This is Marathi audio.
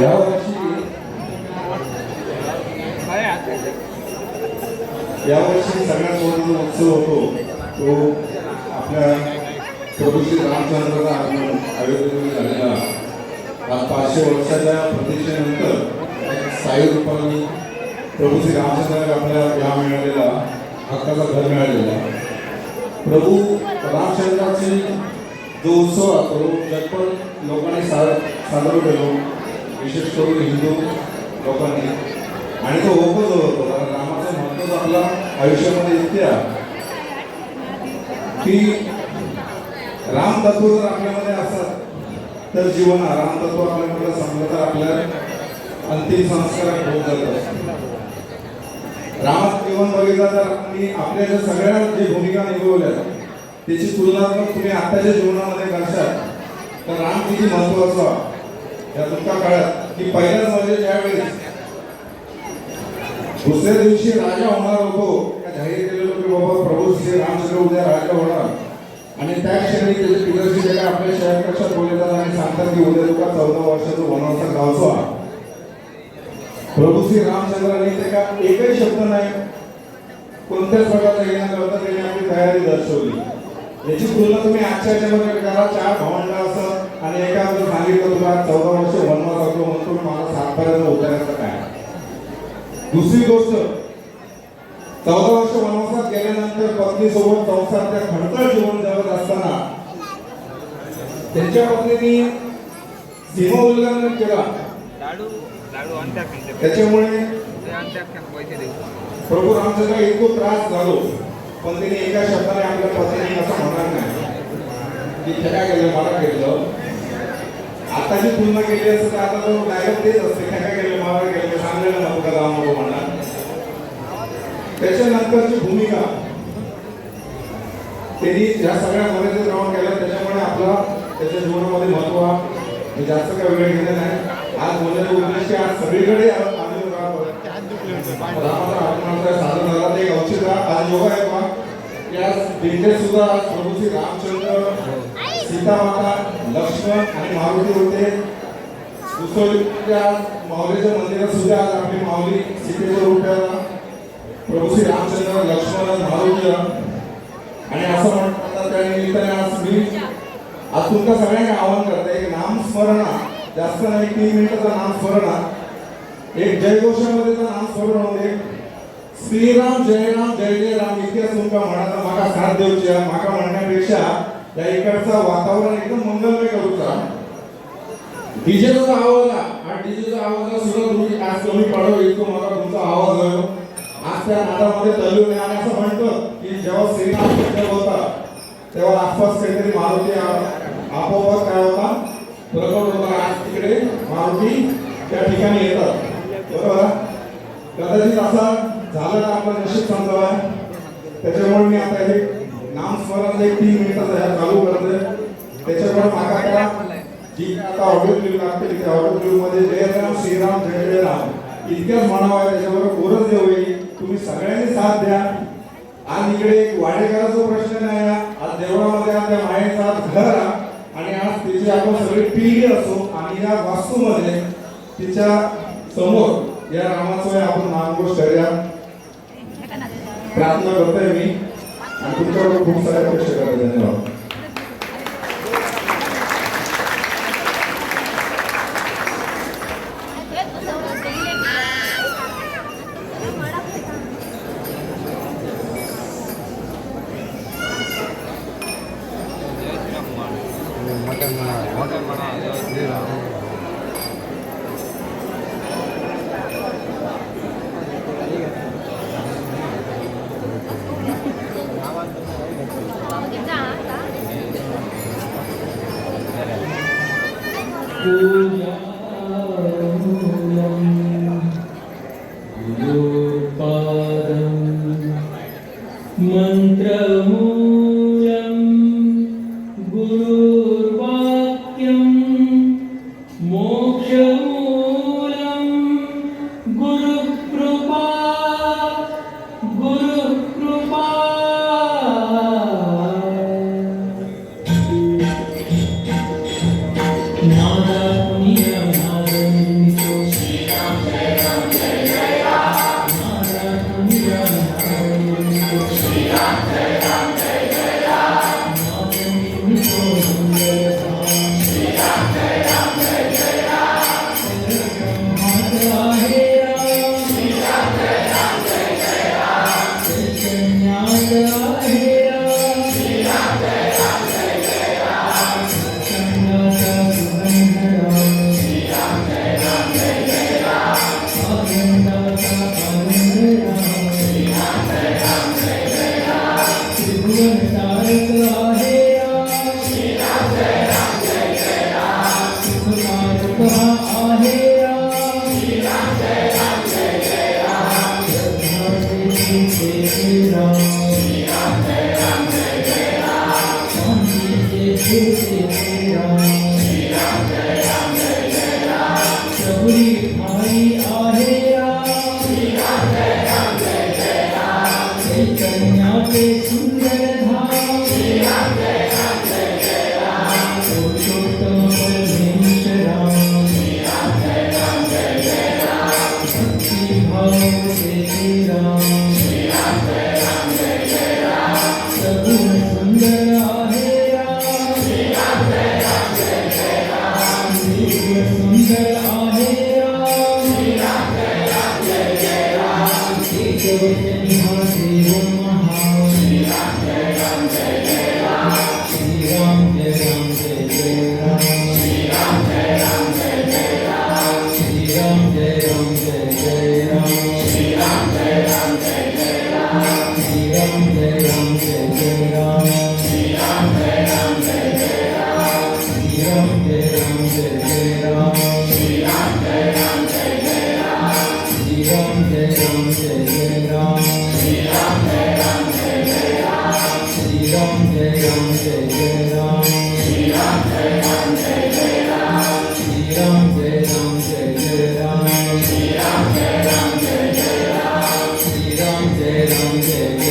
यावर्षी यावर्षी सगळ्यात मोठा जो उत्सव होतो तो आपल्या प्रभू श्री रामचंद्राचा आगमन अयोध्येमध्ये झालेला. आज पाचशे वर्षाच्या प्रतीक्षेनंतर साई रूपाने प्रभू श्री रामचंद्र आपल्या या मिळालेला हक्काचा घर मिळालेला. प्रभू रामचंद्राचे जो उत्सव असतो जगभर लोकांनी सा साजरा केलो. विशेष करून हिंदू लोकांनी. आणि तो ओपच होतो कारण रामाचं महत्वच आपल्या आयुष्यामध्ये इतक्या की राम तत्व जर आपल्यामध्ये असत तर जीवन राम तत्व आपल्यामध्ये संपलं तर आपल्या अंतिम संस्कार होत जातात रामात जीवन बघितलं तर मी आपल्या ज्या सगळ्या जे भूमिका निभवल्या त्याची तुलना तुम्ही आत्ताच्या जीवनामध्ये करशाल तर राम किती महत्त्वाचा या तुमच्या काळात की पहिल्याच म्हणजे ज्यावेळेस दुसऱ्या दिवशी राजा होणार होतो जाहीर केलेलं की बाबा प्रभू श्री रामचंद्र उद्या राजा होणार. आणि त्या क्षणी त्याचे पितरशी त्याला आपल्या शहर कक्षात बोलतात आणि सांगतात की उद्या तुका चौदा वर्षाचा वनवासा गावचा प्रभू श्री रामचंद्रांनी ते का एकही शब्द नाही. कोणत्याच प्रकारचा येणं करता त्यांनी आपली तयारी दर्शवली. याची तुलना तुम्ही आजच्या याच्यामध्ये करा. चार भावंड असं आणि एका सांगितलं तुला चौदा वर्ष वनवास असलो म्हणतो मला सातपर्यंत उतरायचं काय? दुसरी गोष्ट चौदा वर्ष वनवासात गेल्यानंतर पत्नी सोबत संसार त्या खडतर जीवन जगत असताना त्यांच्या पत्नीने सीमा उल्लंघन केला? त्याच्यामुळे प्रभू रामचंद्र इतको त्रास झालो. पण एका शब्दाने आपल्या पत्नीने असं म्हणणार नाही. की खेळा गेलं मला आता मी पूर्ण केली असते तर आता तो डायरेक्ट तेच असते. खेळा गेलं मला केलं सांगलेलं नको का जाऊ नको म्हणणार त्याच्यानंतरची भूमिका त्यांनी ज्या सगळ्या मर्यादित राहून केलं त्याच्यामुळे आपला त्याच्या जीवनामध्ये महत्त्व मी जास्त काही वेळ घेतला नाही. आज बोलण्याचा उद्देश आज सगळीकडे आम्ही राहतो रामाचा साधन झाला ते औषध आज योगा आहे त्या की सुद्धा प्रभू श्री रामचंद्र सीता माता लक्ष्मण आणि मारुती होते. दुसऱ्या माऊलीच्या मंदिरात सुद्धा आज आपली माऊली सीतेच्या रूपाला प्रभू श्री रामचंद्र लक्ष्मण मारुती आणि असं म्हणतात त्या निमित्ताने आज मी आज तुमच्या सगळ्यांना आवाहन करते एक नामस्मरणा जास्त नाही तीन मिनिटाचा नामस्मरणा एक जयघोषामध्ये नामस्मरण होते श्रीराम जय राम जय जय राम इतक्या तुमका म्हणाला माका साथ देऊच्या माका म्हणण्यापेक्षा या इकडचा वातावरण एकदम मंगलमय करूचा डीजेचा आवाज हा डीजेचा आवाज सुद्धा तुम्ही आज कमी पडव इतकं मला तुमचा आवाज आलो आज त्या नादामध्ये तल्लू नाही आणि असं म्हणतो की जेव्हा श्रीराम चंद्र होता तेव्हा आसपास काहीतरी मारुती आपोआप काय होता? प्रकट होता. आज तिकडे मारुती त्या ठिकाणी येतात. बरोबर? कदाचित असा झालं तर आपलं नशीब आहे. त्याच्यामुळे मी आता हे नामस्मरण एक तीन मिनिटाचा ह्या चालू करतोय. त्याच्यामुळे माका त्या जी आता ऑडिओ क्लिप लागते त्या ऑडिओ क्लिपमध्ये जय राम श्रीराम जय जय राम. इतक्याच म्हणावं आहे त्याच्याबरोबर कोरच देऊ तुम्ही सगळ्यांनी साथ द्या. आज इकडे एक वाडेकराचा प्रश्न नाही आज देवळामध्ये आज त्या मायेचा घर आणि आज तिची आपण सगळी पिढी असो आणि या वास्तूमध्ये तिच्या समोर या रामाचं आपण नामघोष करूया. प्रार्थना करतोय मी. आणि तुमच्याकडे खूप साऱ्या अपेक्षा करतो धन्यवाद. Yeah. Yeah. Ram Jai Ram Jai